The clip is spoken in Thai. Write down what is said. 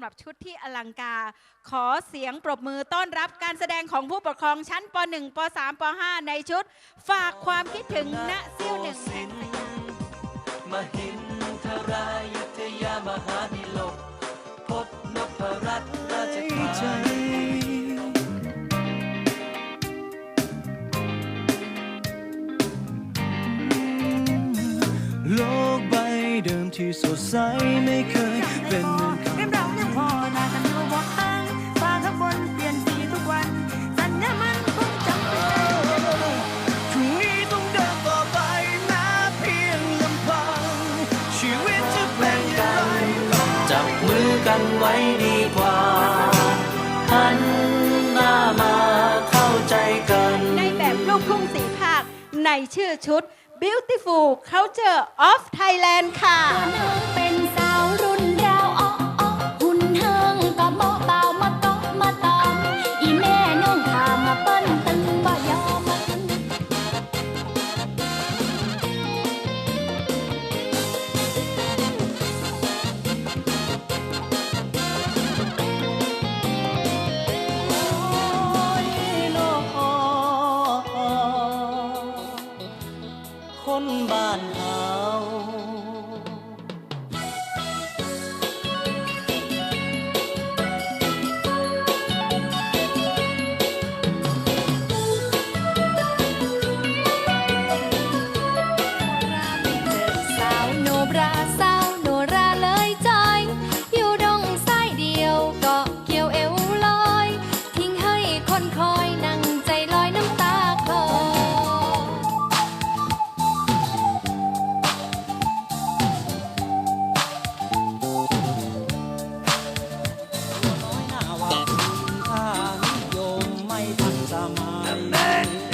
ำหรับชุดที่อลังการขอเสียงปรบมือต้อนรับการแสดงของผู้ปกครองชั้นป .1 ป .3 ป .5 ในชุด ฝากความคิดถึงณเซี่ยวหนึ่งแห่งมหินทรายุทธยามหาดิลกพบนพรัตน์ราชธานโลกใบเดิมที่สดใสไม่เคยเป็นเหมือน จับมือกันไว้ดีกว่าหันหน้ามาเข้าใจกัน ในแบบลูกทุ่งสีภาค ในชื่อชุด Beautiful Culture of Thailand ค่ะ คนบ้านเฮา man.